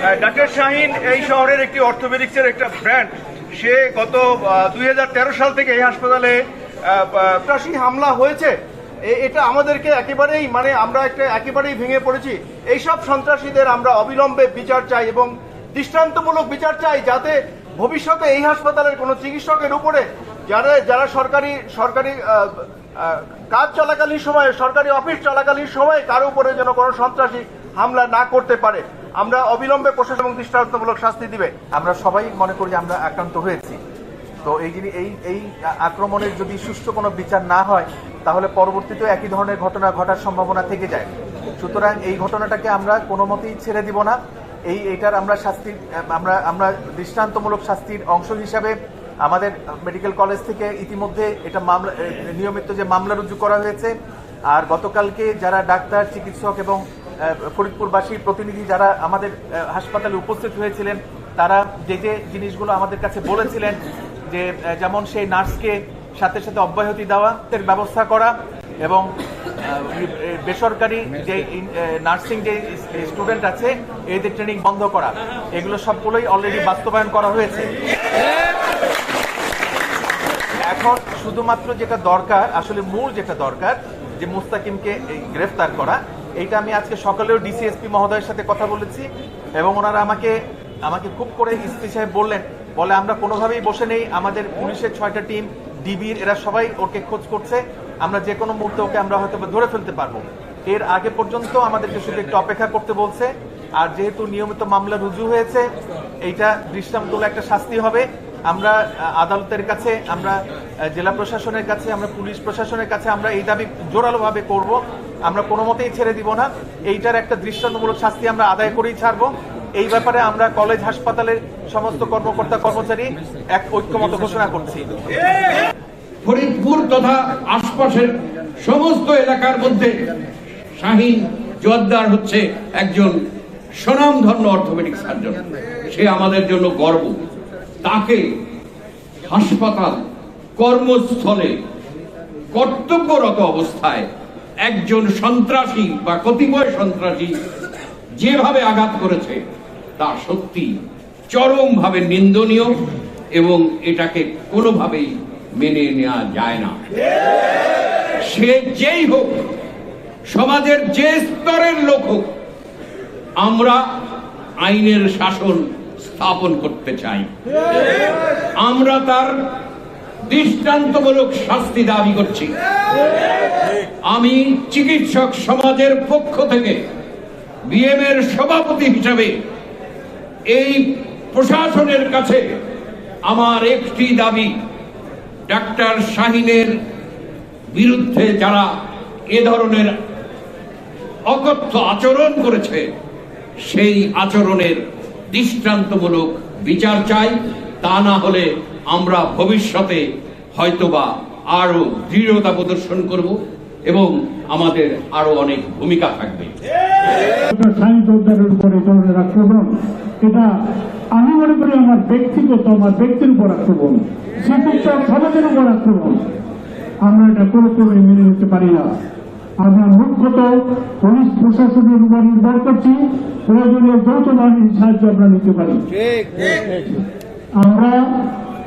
Doctor Shahin এই শহরের একটি অর্থোপেডিক্সের একটা ব্র্যান্ড। সে গত দুই হাজার তেরো সাল থেকে এই হাসপাতালে প্রাসী হামলা হয়েছে। এটা আমাদেরকে একেবারেই মানে আমরা একটা একেবারেই ভেঙে পড়েছি। এইসব সন্ত্রাসীদের আমরা অবিলম্বে বিচার চাই এবং দৃষ্টান্তমূলক বিচার চাই যাতে ভবিষ্যতে এই হাসপাতালের কোনো চিকিৎসকের উপরে, যারা যারা সরকারি সরকারি কাজ চলাকালীন সময়ে, সরকারি অফিস চলাকালীন সময় কারও উপরে যেন কোনো সন্ত্রাসী হামলা না করতে পারে। আমরা অবিলম্বে প্রশাসন এবং দৃষ্টান্তমূলক শাস্তি দিবে। আমরা সবাই মনে করি আমরা আক্রান্ত হয়েছি। তো এই যিনি এই এই আক্রমণের যদি সুষ্ঠু কোনো বিচার না হয়, তাহলে পরবর্তীতে একই ধরনের ঘটনা ঘটার সম্ভাবনা থেকে যায়। সুতরাং এই ঘটনাটাকে আমরা কোনো মতেই ছেড়ে দিব না। এই এটার আমরা শাস্তির, আমরা আমরা দৃষ্টান্তমূলক শাস্তির অংশ হিসাবে আমাদের মেডিকেল কলেজ থেকে ইতিমধ্যে এটা মামলা নিয়মিত যে মামলা রুজু করা হয়েছে, আর গতকালকে যারা ডাক্তার, চিকিৎসক এবং আহ, ফরিদপুরবাসীর প্রতিনিধি যারা আমাদের হাসপাতালে উপস্থিত হয়েছিলেন তারা যে যে জিনিসগুলো আমাদের কাছে বলেছিলেন যে যেমন সেই নার্সকে সাথে সাথে অব্যাহতি দেওয়া এর ব্যবস্থা করা এবং বেসরকারি যে নার্সিং যে স্টুডেন্ট আছে এদের ট্রেনিং বন্ধ করা এগুলো সবগুলোই অলরেডি বাস্তবায়ন করা হয়েছে। এখন শুধুমাত্র যেটা দরকার আসলে মূল যেটা দরকার যে মুস্তাকিমকে গ্রেফতার করা এইটা আমি আজকে সকালেও ডিসিএসপি মহোদয়ের সাথে কথা বলেছি এবং ওনারা আমাকে আমাকে খুব করে ইসপি সাহেব বললেন, বলে আমরা কোনোভাবেই বসে নেই, আমাদের পুলিশের ছয়টা টিম ডিবির এরা সবাই ওকে খোঁজ করছে, আমরা যে কোনো মুহূর্তে ওকে আমরা হয়তো ধরে ফেলতে পারব। এর আগে পর্যন্ত আমাদেরকে শুধু একটু অপেক্ষা করতে বলছে, আর যেহেতু নিয়মিত মামলা রুজু হয়েছে, এইটা দৃষ্টান্তমূলক একটা শাস্তি হবে, আমরা, আদালতের কাছে আমরা জেলা প্রশাসনের কাছে, আমরা পুলিশ প্রশাসনের কাছে আমরা এই দাবি জোরালোভাবে করব। আমরা কোনো মতেই ছেড়ে দিব না। এইটার একটা দৃষ্টান্তমূলক শাস্তি আমরা আদায় করেই ছাড়বো। এই ব্যাপারে আমরা কলেজ, হাসপাতালের সমস্ত কর্মকর্তা, কর্মচারী এক ঐক্যমত ঘোষণা করছি। ফরিদপুর তথা আশপাশের সমস্ত এলাকার মধ্যে শাহিন জোয়াদ্দার হচ্ছে একজন স্বনামধন্য অর্থোপেডিক সার্জন। সে আমাদের জন্য গর্ব। তাকে হাসপাতাল কর্মস্থলে, কর্তব্যরত অবস্থায় একজন সন্ত্রাসী বা কতিপয় সন্ত্রাসী যেভাবে আঘাত করেছে, তা সত্যি চরমভাবে নিন্দনীয় এবং এটাকে কোনোভাবেই মেনে নেওয়া যায় না। সে যেই হোক, সমাজের যে স্তরের লোক হোক, আমরা আইনের শাসন স্থাপন করতে চাই। আমরা তার দৃষ্টান্তমূলক শাস্তি দাবি করছি। আমি চিকিৎসক সমাজের পক্ষ থেকে বিএম এর সভাপতি হিসাবে এই প্রশাসনের কাছে আমার একটি দাবি, ডাক্তার শাহিনের বিরুদ্ধে যারা এ ধরনের অকথ্য আচরণ করেছে, সেই আচরণের দৃষ্টান্তমূলক বিচার চাই। তা না হলে আমরা ভবিষ্যতে হয়তোবা আরও দৃঢ়তা প্রদর্শন করব এবং আমাদের আরও অনেক ভূমিকা থাকবে। আক্রমণ এটা আমি মনে করি আমার ব্যক্তিগত আমার ব্যক্তির উপর আক্রমণ চিকিৎসক সমাজের উপর আক্রমণ আমরা এটা পুরোপুরি মেনে নিতে পারি না। আমরা মুখ্যত পুলিশ প্রশাসনের উপর নির্ভর করছি প্রয়োজনীয় যৌথ বাহিনীর সাহায্য আমরা নিতে পারি। আমরা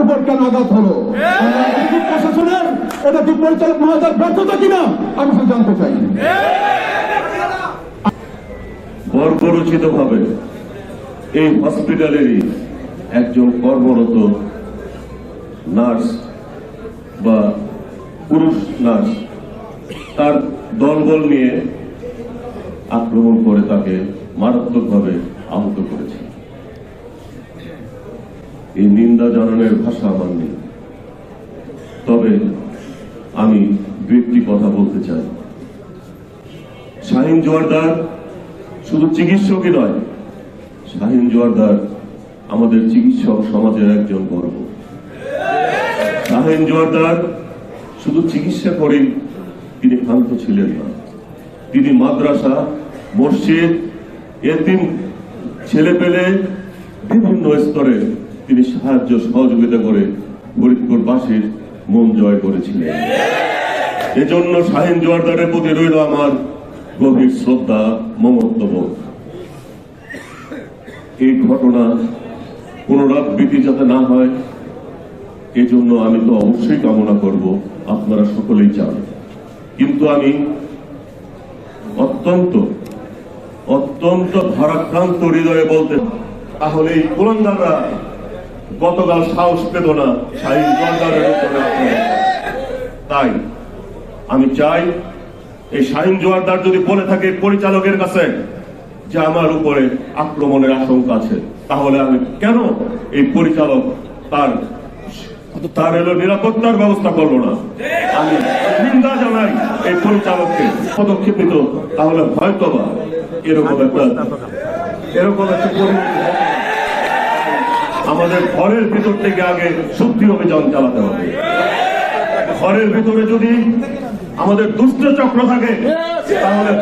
উপর কেন আঘাত হলো? কি প্রশাসনের এটা কি পরিচালক মহোদয়ের ব্যর্থতা কিনা? আমি শুধু জানতে চাই। বর্বরচিত ভাবে এই হসপিটালেরই একজন কর্মরত নার্স বা পুরুষ নার্স তার দলবল নিয়ে আক্রমণ করে তাকে মারাত্মকভাবে আহত করেছে। এই নিন্দা জানানোর ভাষা আমার নেই। তবে আমি দু কথা বলতে চাই। শাহিন জোয়ারদার শুধু চিকিৎসকই নয়, শাহিন জোয়ারদার আমাদের চিকিৎসক সমাজের একজন গর্ব শাহিন জোয়ারদার শুধু চিকিৎসা করেই তিনি ক্ষান্ত ছিলেন না। তিনি মাদ্রাসা, মসজিদ, এতিম ছেলে পেলে বিভিন্ন স্তরে তিনি সাহায্য, সহযোগিতা করে ফরিদপুরবাসীর মন জয় করেছিলেন। এজন্য শাহিন জোয়ারদারের প্রতি রইল আমার গভীর শ্রদ্ধা মমত্ববোধ এই ঘটনা পুনরাবৃত্তি যাতে না হয়, এজন্য আমি তো অবশ্যই কামনা করব, আপনারা সকলেই চান। কিন্তু আমি অত্যন্ত অত্যন্ত ভারাক্রান্ত হৃদয়ে বলতে, তাহলে এই কুলন্দাররা গতকাল সাহস পেত না তাই আমি চাই, এই শাহিন জোয়ারদার যদি বলে থাকে পরিচালকের কাছে যে আমার উপরে আক্রমণের আশঙ্কা আছে, তাহলে আমি কেন এই পরিচালক তার তার এলো নিরাপত্তার ব্যবস্থা করব না আমি নিন্দা জানাই এই পরিচালককে পদক্ষেপ নিত তাহলে হয়তোবা এরকম একটা এরকম একটা। আমাদের ঘরের ভিতর থেকে আগে শুদ্ধি অভিযান চালাতে হবে। ঘরের ভিতরে যদি আমাদের দুষ্ট চক্র থাকে, তাহলে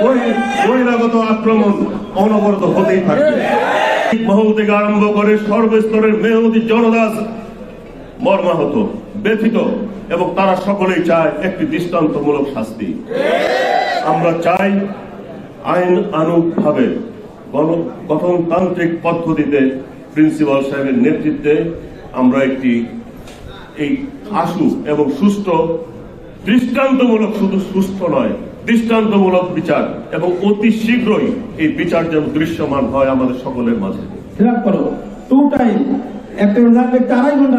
বহিরাগত আক্রমণ অনবরত হতেই থাকবে। মহল থেকে আরম্ভ করে সর্বস্তরের মেহনতি জনতা মর্মাহত, ব্যথিত, এবং তারা সকলেই চায় একটি দৃষ্টান্তমূলক শাস্তি। আমরা চাই আইন আনুগভাবে গণ- গঠনতান্ত্রিক পদ্ধতিতে প্রিন্সিপাল সাহেবের নেতৃত্বে আমরা একটি, এই আশু এবং সুস্থ, দৃষ্টান্তমূলক শুধু সুস্থ নয়, দৃষ্টান্তমূলক বিচার এবং অতি শীঘ্রই এই বিচার যেন দৃশ্যমান হয় আমাদের সকলের মাঝে। করো। টাইম একটা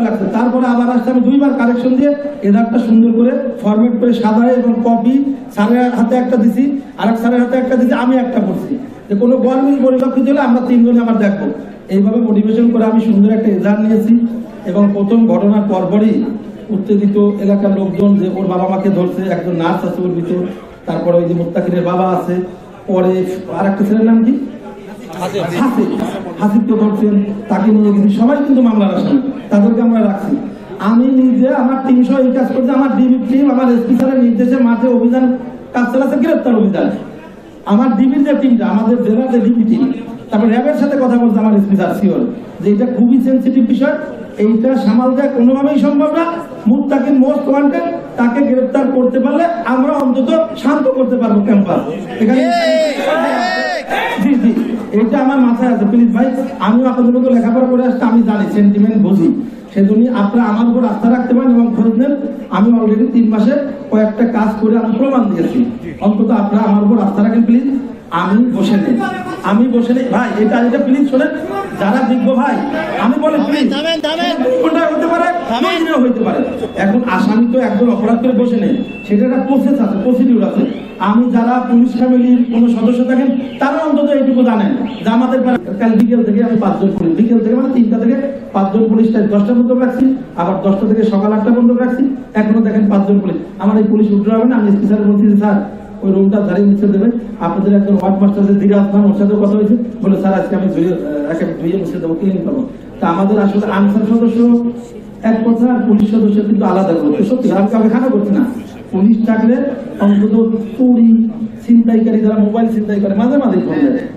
লাগছে। তারপরে আমি সুন্দর করে করে এবং কপি স্যারের হাতে একটা দিছি স্যারের হাতে একটা দিছি, আমি একটা করছি। যে কোনো গরমিল পরিলক্ষিত হলে আমরা তিনজনে আবার দেখব। এইভাবে মোটিভেশন করে আমি সুন্দর একটা রেজাল্ট নিয়েছি এবং প্রথম ঘটনার পরপরই উত্তেজিত এলাকার লোকজন যে ওর বাবা মাকে ধরছে একজন নার্স আছে ওর ভিতর তারপরে ওই যে মোত্তাকিরের বাবা আছে পরে আর একটা ছেলের নাম কি? হাসিব। হাসিবকে ধরছেন তাকে নিয়ে গেছি সবাই কিন্তু মামলার আসামি তাদেরকে আমরা রাখছি। আমি নিজে আমার টিম সহ এই কাজ করছি আমার ডিবি টিম আমার এসপি স্যারের নির্দেশে মাঠে অভিযান কাজ চালাচ্ছে গ্রেপ্তার অভিযান। আমার ডিবির যে টিমটা আমাদের জেলার যে ডিবি টিম তারপর র্যাবের সাথে কথা বলছে আমার এসপি স্যার সিওর যে এটা খুবই সেন্সিটিভ বিষয় এইটা সামাল দেওয়া কোনোভাবেই সম্ভব না। মুত্তাকিন মোস্ট ওয়ান্টেড তাকে গ্রেপ্তার করতে পারলে আমরা অন্তত শান্ত করতে পারব ক্যাম্পাস এখানে জি জি। এটা আমার মাথায় আছে। প্লিজ ভাই আমিও আপনাদের মতো লেখাপড়া করে আসতে আমি জানি সেন্টিমেন্ট বুঝি। সেজন্য আপনারা আমার উপর আস্থা রাখতে পারেন এবং খোঁজ নেন। আমি অলরেডি তিন মাসে কয়েকটা কাজ করে আমি প্রমাণ দিয়েছি। অন্তত আপনারা আমার উপর আস্থা রাখেন প্লিজ আমি বসে নেই। আমি বসে নেই। ভাই এটা এটা প্লিজ শোনেন। যারা দেখব ভাই আমি বলি প্লিজ ঘন্টায় হতে পারে? হতে পারে। এখন আসামি তো একজন অপরাধ করে বসে নেই। সেটা একটা প্রসেস আছে প্রসিডিউর আছে। আমি যারা পুলিশ ফ্যামিলির কোন সদস্য থাকেন তারা অন্তত এইটুকু জানেন। যে আমাদের কাল বিকেল থেকে আমি পাঁচজন পুলিশ বিকেল থেকে মানে তিনটা থেকে পাঁচজন পুলিশ দশটা পর্যন্ত রাখছি। আবার দশটা থেকে সকাল আটটা পর্যন্ত রাখছি। এখনও দেখেন পাঁচজন পুলিশ। আমার এই পুলিশ উঠতে হবে না। আমি স্যার বলছি স্যার ওই রুমটা ধারে মুছে দেবেন। আপনাদের একজন ওয়ার্ড মাস্টার দিকে আসলাম ওর সাথেও কথা হয়েছে। বলে স্যার আজকে আমি ধুয়ে আহ, একে ধুয়ে মুছে দেবো ক্লিন করব। তা আমাদের আসলে আনসার সদস্য এক কথা আর পুলিশ সদস্য কিন্তু আলাদা করতে সত্যি আমি কাউকে খারাপ করছি না। পুলিশ থাকলে অন্তত চুরি ছিনতাইকারী যারা মোবাইল ছিনতাই করে মাঝে মাঝে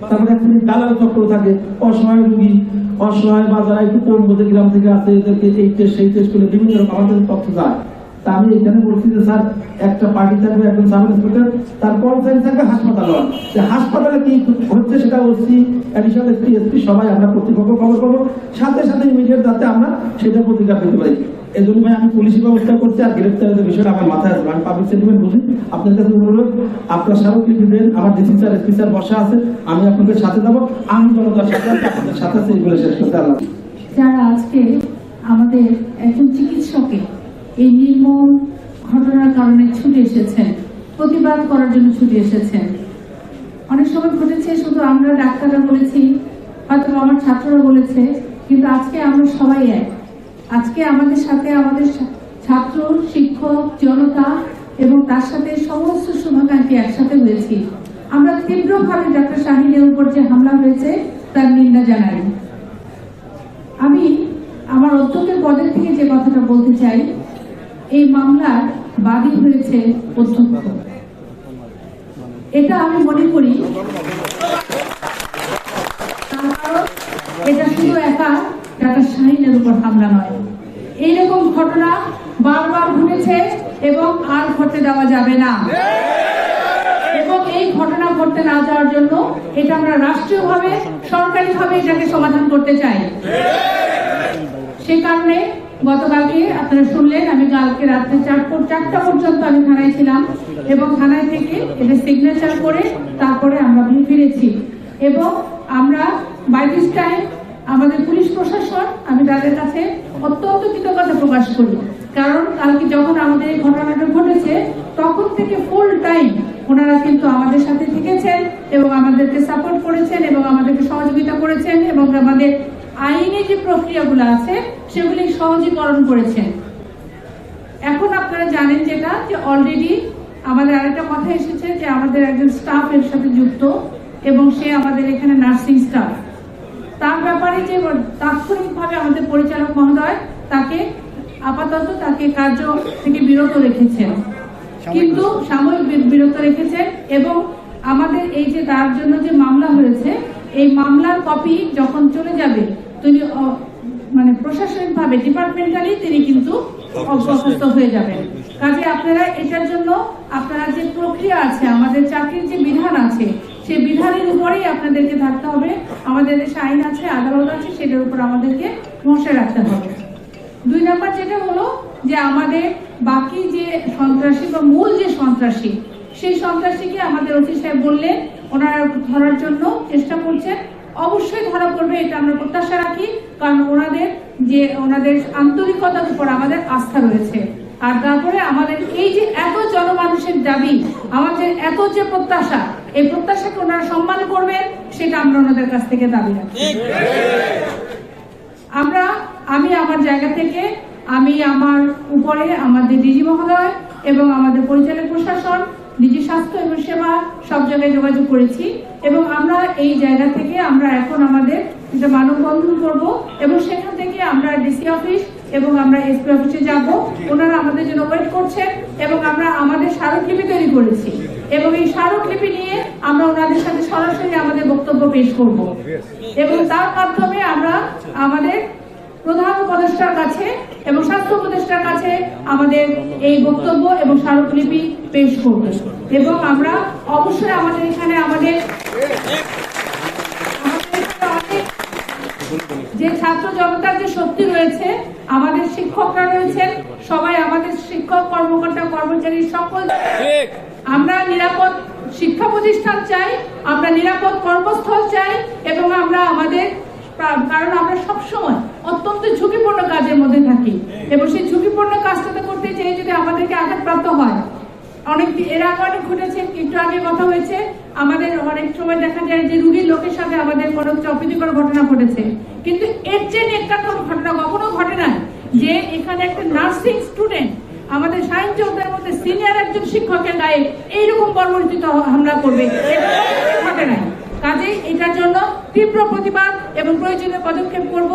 তারপরে একটা দালাল চক্র থাকে অসহায় রুগী অসহায় বা যারা একটু বোঝে গ্রাম থেকে আসে এদেরকে এই টেস্ট সেই টেস্ট করে বিভিন্ন রকম আমাদের তথ্য যায়। তা আমি এখানে বলছি যে, স্যার, একটা পার্টি থাকবে, একজন সাব ইন্সপেক্টর থাকবে হাসপাতাল হাসপাতালে কি হচ্ছে সেটা ওসি অ্যাডিশনাল এসপি এসপি সবাই আমরা কর্তৃপক্ষ খবর পাবো। সাথে সাথে ইমিডিয়েট যাতে আমরা সেটা প্রতিকার পেতে পারি। এই জন্য ভাই, আমি পুলিশি ব্যবস্থা করছি আর গ্রেপ্তারের বিষয়টা আমার মাথায় আসবে। আমি পাবলিক সেন্টিমেন্ট বুঝি। আপনার কাছে অনুরোধ, আপনার স্মারকলিপি দেন আমার ডিসি স্যার, এসপি স্যার বসা আছে। আমি আপনাদের সাথে যাব। আমি জনতার সাথে সাথে শেষ করতে আল্লাহ আজকে আমাদের একজন চিকিৎসকে এই নির্মম ঘটনার কারণে ছুটে এসেছেন, প্রতিবাদ করার জন্য ছুটে এসেছেন। অনেক সময় ঘটেছে, শুধু আমরা ডাক্তাররা বলেছি, হয়তো আমার ছাত্ররা বলেছে, কিন্তু আজকে আমরা সবাই এক। আজকে আমাদের সাথে আমাদের ছাত্র, শিক্ষক, জনতা এবং তার সাথে সমস্ত শুভাকাঙ্ক্ষী একসাথে হয়েছি। আমরা তীব্রভাবে ডাক্তার শাহিনের উপর যে হামলা হয়েছে, তার নিন্দা জানাই। আমি আমার অধ্যক্ষের পদের থেকে যে কথাটা বলতে চাই এই মামলার বাদী হয়েছে অধ্যক্ষ। এটা আমি মনে করি এটা শুধু একা, ডাক্তার শাহিনের উপর হামলা নয়। এইরকম ঘটনা বারবার ঘটেছে এবং আর ঘটতে দেওয়া যাবে না। এবং এই ঘটনা ঘটতে না যাওয়ার জন্য এটা আমরা রাষ্ট্রীয়ভাবে, সরকারিভাবে এটাকে সমাধান করতে চাই। সে কারণে গতকালকে আপনারা শুনলেন, আমি কালকে রাত্রে চার চারটা পর্যন্ত আমি থানায় ছিলাম এবং থানায় থেকে এটা সিগনেচার করে তারপরে আমরা ফিরেছি। এবং আমরা বাই দিস টাইম আমাদের পুলিশ প্রশাসন, আমি তাদের কাছে অত্যন্ত কৃতজ্ঞতা প্রকাশ করি। কারণ কালকে যখন আমাদের এই ঘটনাটা ঘটেছে, তখন থেকে ফুল টাইম ওনারা কিন্তু আমাদের সাথে থেকেছেন এবং আমাদেরকে সাপোর্ট করেছেন এবং আমাদেরকে সহযোগিতা করেছেন এবং আমাদের আইনি যে প্রক্রিয়াগুলো আছে সেগুলি সহজীকরণ করেছেন। এখন আপনারা জানেন যেটা যে অলরেডি আমাদের আরেকটা কথা এসেছে যে আমাদের একজন স্টাফ এর সাথে যুক্ত এবং সে আমাদের এখানে নার্সিং স্টাফ তার ব্যাপারে যে তাৎক্ষণিকভাবে আমাদের পরিচালক মহোদয় তাকে আপাতত তাকে কার্য থেকে বিরত রেখেছেন। কিন্তু সাময়িক বিরত রেখেছেন এবং আমাদের এই যে তার জন্য যে মামলা হয়েছে এই মামলার কপি যখন চলে যাবে, তিনি মানে প্রশাসনিকভাবে ডিপার্টমেন্টালি তিনি কিন্তু অভ্যস্ত হয়ে যাবেন। কাজে আপনারা এটার জন্য, আপনারা যে প্রক্রিয়া আছে, আমাদের চাকরির যে বিধান আছে সেই বিধানের উপরেই আপনাদেরকে থাকতে হবে। আমাদের দেশে আইন আছে, আদালত আছে, সেটার উপর আমাদেরকে বসে রাখতে হবে। দুই নাম্বার যেটা হলো যে আমাদের বাকি যে সন্ত্রাসী বা মূল যে সন্ত্রাসী, সেই সন্ত্রাসীকে আমাদের সাহেব বললেন ওনারা ধরার জন্য চেষ্টা করছেন। অবশ্যই ধরা পড়বে এটা আমরা প্রত্যাশা রাখি কারণ ওনাদের যে ওনাদের আন্তরিকতার উপর আমাদের আস্থা রয়েছে। আর তারপরে আমাদের এই যে এত জনমানুষের দাবি আমাদের এত যে প্রত্যাশা এই প্রত্যাশাকে ওনারা সম্মান করবেন সেটা আমরা ওনাদের কাছ থেকে দাবি রাখি। আমরা আমি আমার জায়গা থেকে আমি আমার উপরে আমাদের ডিজি মহোদয় এবং আমাদের পরিচালক প্রশাসন ডিজি স্বাস্থ্য এবং সেবা সব জায়গায় যোগাযোগ করেছি এবং আমরা এই জায়গা থেকে আমরা এখন আমাদের মানববন্ধন করব এবং সেখান থেকে আমরা ডিসি অফিস এবং আমরা এসপি অফিসে যাব। ওনারা আমাদের জন্য ওয়েট করছেন এবং আমরা আমাদের স্মারকলিপি তৈরি করেছি এবং এই স্মারকলিপি নিয়ে আমরা ওনাদের সাথে সরাসরি আমাদের বক্তব্য পেশ করব। এবং তার মাধ্যমে আমরা আমাদের প্রধান উপদেষ্টার কাছে এবং স্বাস্থ্য উপদেষ্টার কাছে আমাদের এই বক্তব্য এবং স্মারকলিপি পেশ করব। এবং আমরা অবশ্যই আমাদের এখানে আমাদের যে ছাত্র জনতার যে শক্তি রয়েছে, আমাদের শিক্ষকরা রয়েছেন, সবাই আমাদের শিক্ষক, কর্মকর্তা, কর্মচারী সকল আমরা নিরাপদ শিক্ষা প্রতিষ্ঠান চাই, আমরা নিরাপদ কর্মস্থল চাই, এবং আমরা আমাদের কারণ আমরা সবসময় অত্যন্ত ঝুঁকিপূর্ণ কাজের মধ্যে থাকি। এবং সেই ঝুঁকিপূর্ণ কাজটাতে করতে চেয়ে যদি আমাদেরকে আঘাতপ্রাপ্ত হয়। অনেক এর আগে অনেক ঘটেছে, একটু আগে কথা হয়েছে। আমাদের অনেক সময় দেখা যায় যে রুগীর লোকের সাথে আমাদের কোনো অপ্রীতিকর ঘটনা ঘটেছে। কিন্তু এর চেয়ে নিকাত্মক ঘটনা কখনো ঘটে না যে এখানে একটা নার্সিং স্টুডেন্ট, আমাদের সায়েন্স চৌধুরীর মধ্যে সিনিয়র একজন শিক্ষকের গায়ে এইরকম বর্বরিত হামলা করবে ঘটে নাই। কাজেই এটার জন্য তীব্র প্রতিবাদ এবং প্রয়োজনীয় পদক্ষেপ করব।